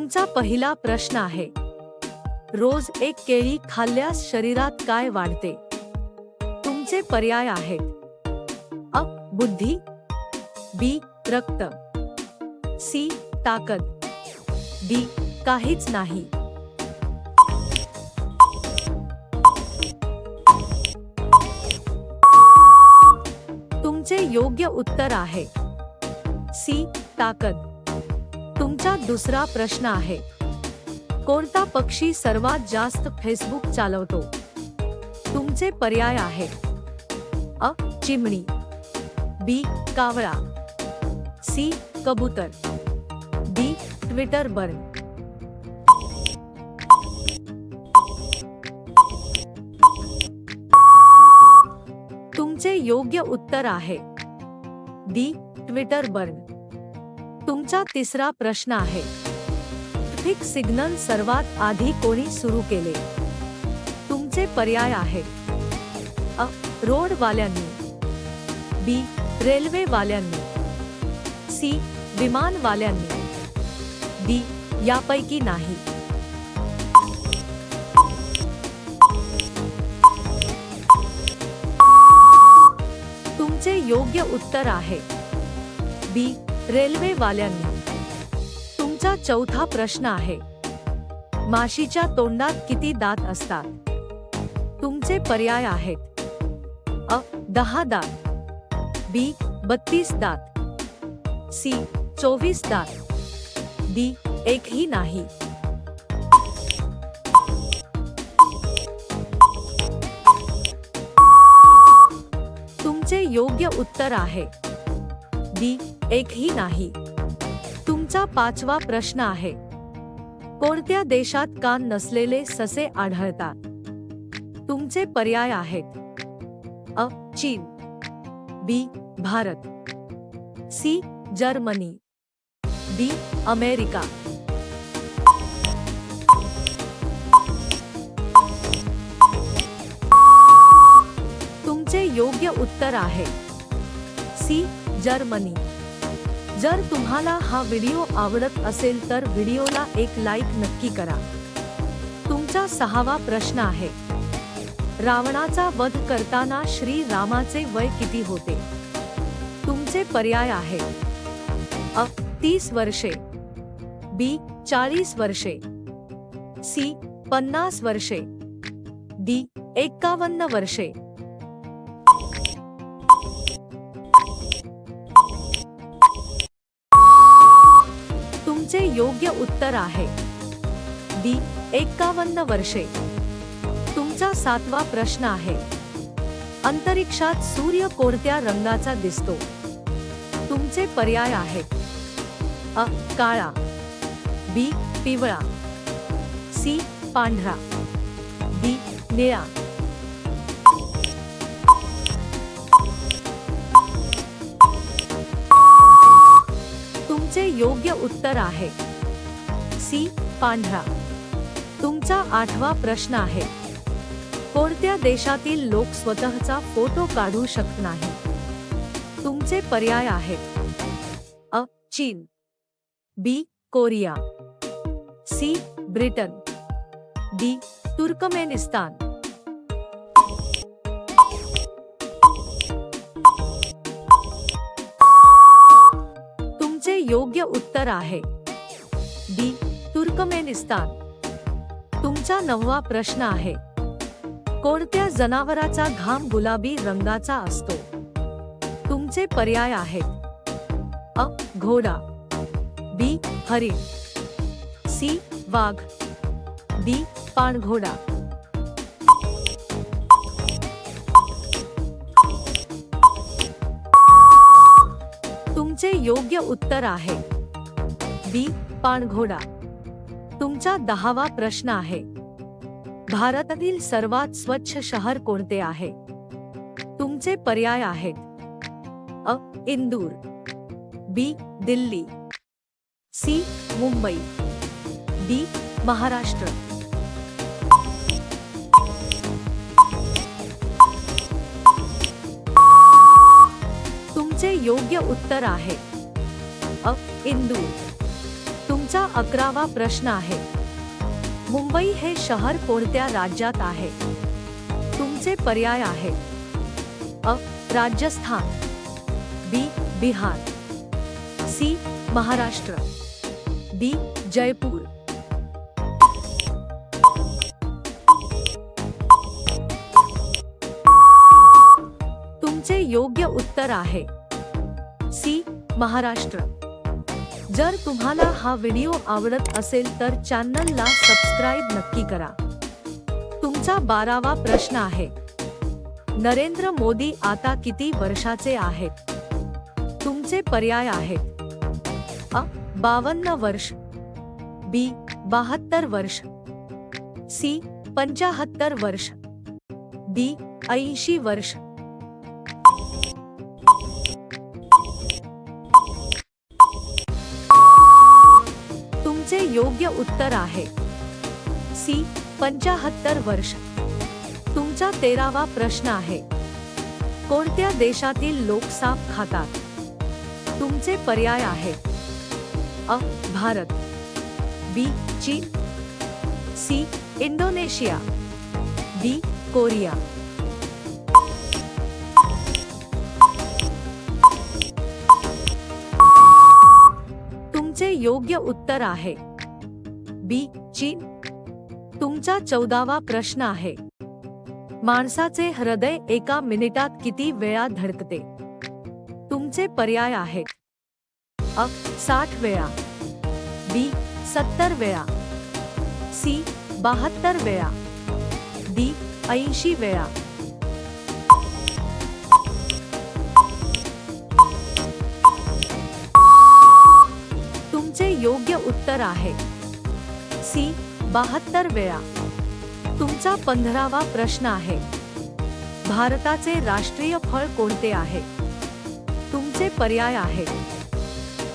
तुमचा पहिला प्रश्न आहे. रोज एक केळी खाल्ल्यास शरीरात काय वाढते? तुमचे पर्याय आहेत. अ. बुद्धी. बी. रक्त. सी. ताकद. डी. काहीच नाही. तुमचे योग्य उत्तर आहे. सी. ताकद. तुमचा दुसरा प्रश्न आहे. कोणता पक्षी सर्वात जास्त फेसबुक चालवतो? तुमचे पर्याय आहेत. अ. चिमणी. बी. कावळा. सी. कबूतर. डी. ट्विटर बर्ड तुमचे योग्य उत्तर आहे. डी. ट्विटर बर्ड तुमचा तिसरा प्रश्न आहे. ट्रॅफिक सिग्नल सर्वात आधी कोणी सुरू केले? तुमचे पर्याय आहेत. अ, रोडवाल्यांनी. बी रेल्वेवाल्यांनी. सी विमानवाल्यांनी. डी यापैकी नाही. तुमचे योग्य उत्तर आहे. बी रेल्वेवाल्यांनी. तुमचा चौथा प्रश्न आहे. माशीच्या तोंडात किती दात असतात? तुमचे पर्याय आहेत. अ दहा दात. बी बत्तीस दात. सी चोवीस दात. डी एकही नाही. तुमचे योग्य उत्तर आहे. डी एकही नाही. तुमचा पाचवा प्रश्न आहे. कोणत्या देशात कान नसलेले ससे आढळतात? तुमचे पर्याय आहेत. अ. चीन. B. Bharat. C. Germany. D. America. तुमचे योग्य उत्तर आहे. सी. जर्मनी. जर तुम्हाला हा व्हिडिओ आवडत असेल तर व्हिडिओला एक लाईक नक्की करा. तुमचा सहावा प्रश्न आहे. रावणाचा वध करताना श्री रामाचे वय किती होते? तुमचे पर्याय आहे. अ तीस वर्षे. बी चाळीस वर्षे. सी पन्नास वर्षे. डी एक्कावन्न वर्षे. योग्य उत्तर आहे. डी एक्कावन्न वर्षे. तुमचा सातवा प्रश्न आहे. अंतरिक्षात सूर्य कोणत्या रंगाचा दिसतो? तुमचे पर्याय आहेत. अ. काळा. बी. पिवळा. सी. पांढरा. डी. निळा. योग्य उत्तर आहे. सी. पांढरा. तुमचा आठवा प्रश्न आहे. कोणत्या देशातील लोक स्वतःचा फोटो काढू शकत नाही? तुमचे पर्याय आहेत. अ. चीन. B. Korea. C. Britain. D. Turkmenistan. योग्य उत्तर आहे. D Turkmenistan. तुमचा नववा प्रश्न आहे. कोणत्या जनावराचा घाम गुलाबी रंगाचा असतो? तुमचे पर्याय आहेत. अ. घोडा. बी हरिण. सी वाघ. डी पाणघोडा. योग्य उत्तर आहे. बी. पाणघोडा. तुमचा दहावा प्रश्न आहे. भारतातील सर्वात स्वच्छ शहर कोणते आहे? तुमचे पर्याय आहेत. अ. Indore. B. Delhi. C. Mumbai. D. Maharashtra. तुमचे योग्य उत्तर आहे. अ इंदूर तुमचा अकरावा प्रश्न आहे. मुंबई हे शहर कोणत्या राज्यात आहे? तुमचे पर्याय आहे. अ, Rajasthan, B, Bihar, C, Maharashtra, D, Jaipur. तुमचे योग्य उत्तर आहे. सी, महाराष्ट्र. जर तुम्हाला हा व्हिडिओ आवडत असेल तर चॅनलला सबस्क्राईब नक्की करा. तुमचा बारावा प्रश्न आहे नरेंद्र मोदी आता किती वर्षाचे आहेत? तुमचे पर्याय आहेत. अ बावन्न वर्ष बी बहात्तर वर्ष सी पंचाहत्तर वर्ष डी ऐंशी वर्ष. योग्य उत्तर आहे. सी, पंचाहत्तर वर्ष. तुमचा तेरावा प्रश्न आहे. कोणत्या देशातील लोक साप खातात? तुमचे पर्याय आहे. अ, भारत. बी, चीन. C, Indonesia. D, Korea. तुमचे योग्य उत्तर आहे. बी चीन तुमचा चौदावा प्रश्न आहे. माणसाचे हृदय एका मिनिटात किती वेळा धडकते? तुमचे पर्याय आहेत. अ साठ वेळा. बी सत्तर वेळा. सी बहात्तर वेळा. डी ऐंशी वेळा. तुमचे योग्य उत्तर आहे. सी, बहात्तर वेळा. तुमचा पंधरावा प्रश्न आहे. भारताचे राष्ट्रीय फळ कोणते आहे? तुमचे पर्याय आहे.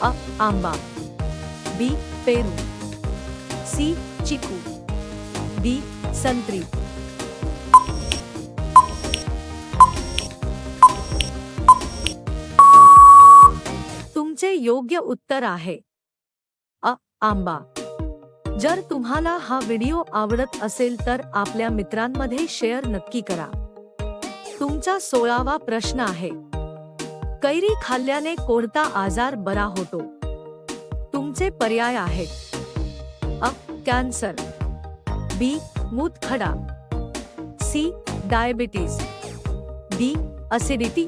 अ, आंबा. बी, पेरू. सी, चिकू. डी, संत्री. तुमचे योग्य उत्तर आहे. अ, आंबा. जर तुम्हाला हा व्हिडिओ आवडत असेल तर आपल्या मित्रांमध्ये शेअर नक्की करा. तुमचा सोळावा प्रश्न आहे. कैरी खाल्ल्याने कोणता आजार बरा होतो? तुमचे पर्याय आहेत. अ. कॅन्सर. बी. मूतखडा. सी. डायबिटीज. डी. असिडिटी.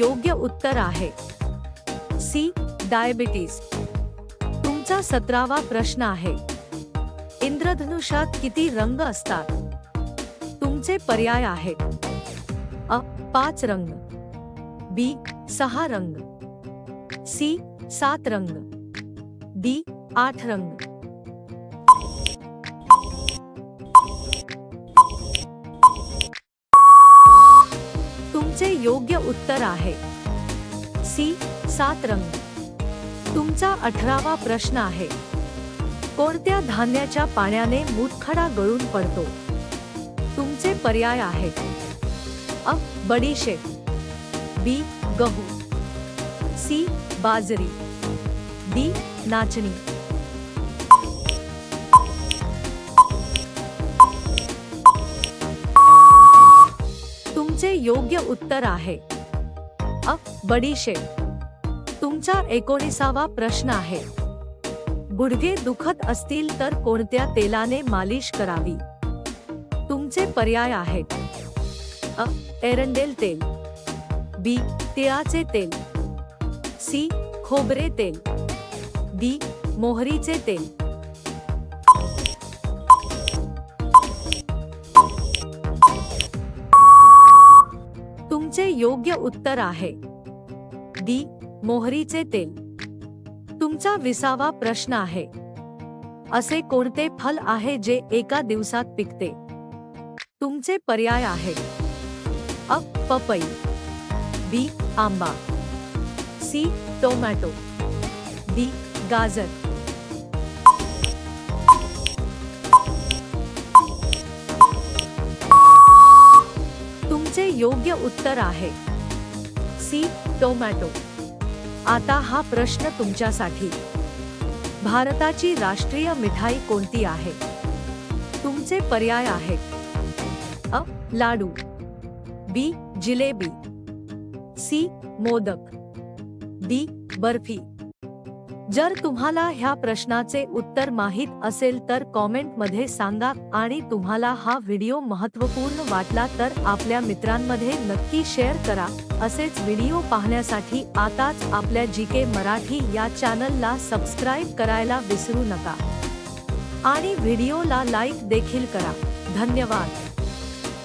योग्य उत्तर आहे. सी. डायबिटीज़ तुमचा सतरावा प्रश्न आहे. इंद्रधनुष्यात किती रंग असतात? तुमचे पर्याय आहेत. अ. पाच रंग. बी. सहा रंग. सी. सात रंग. डी. आठ रंग. तुमचे योग्य उत्तर आहे. सी. सात रंग. तुमचा अठरावा प्रश्न आहे. कोणत्या धान्याच्या पाण्याने मूतखडा गळून पडतो? तुमचे पर्याय आहेत. अ. बडीशेप. बी. गहू. सी. बाजरी. डी. नाचणी. तुमचे योग्य उत्तर आहे. अ बडीशेप. तुमचा एकोणीसावा प्रश्न आहे. गुडघे दुखत असतील तर कोणत्या तेलाने मालिश करावी? तुमचे पर्याय आहेत. अ एरंडेल तेल. बी तिळाचे तेल. सी खोबरे तेल. डी मोहरीचे तेल. तुमचे योग्य उत्तर आहे. डी. मोहरीचे तेल. तुमचा विसावा प्रश्न आहे. असे कोणते फल आहे जे एका दिवसात पिकते? तुमचे पर्याय आहेत अ. पपई. बी. आंबा. सी. टोमॅटो. डी. गाजर. तुमचे योग्य उत्तर आहे. सी. टोमॅटो. आता हा प्रश्न तुमच्यासाठी. भारताची राष्ट्रीय मिठाई कोणती आहे? तुमचे पर्याय आहेत. अ. Laddu. B. Jalebi. C. Modak. D. Barfi. जर तुम्हाला ह्या प्रश्नाचे उत्तर माहीत असेल तर कॉमेंटमध्ये सांगा आणि तुम्हाला हा व्हिडिओ महत्त्वपूर्ण वाटला तर आपल्या मित्रांमध्ये नक्की शेअर करा. असेच व्हिडिओ पाहण्यासाठी आताच आपल्या जी के मराठी या चॅनलला सबस्क्राईब करायला विसरू नका. आणि व्हिडिओला लाईक देखील करा. धन्यवाद.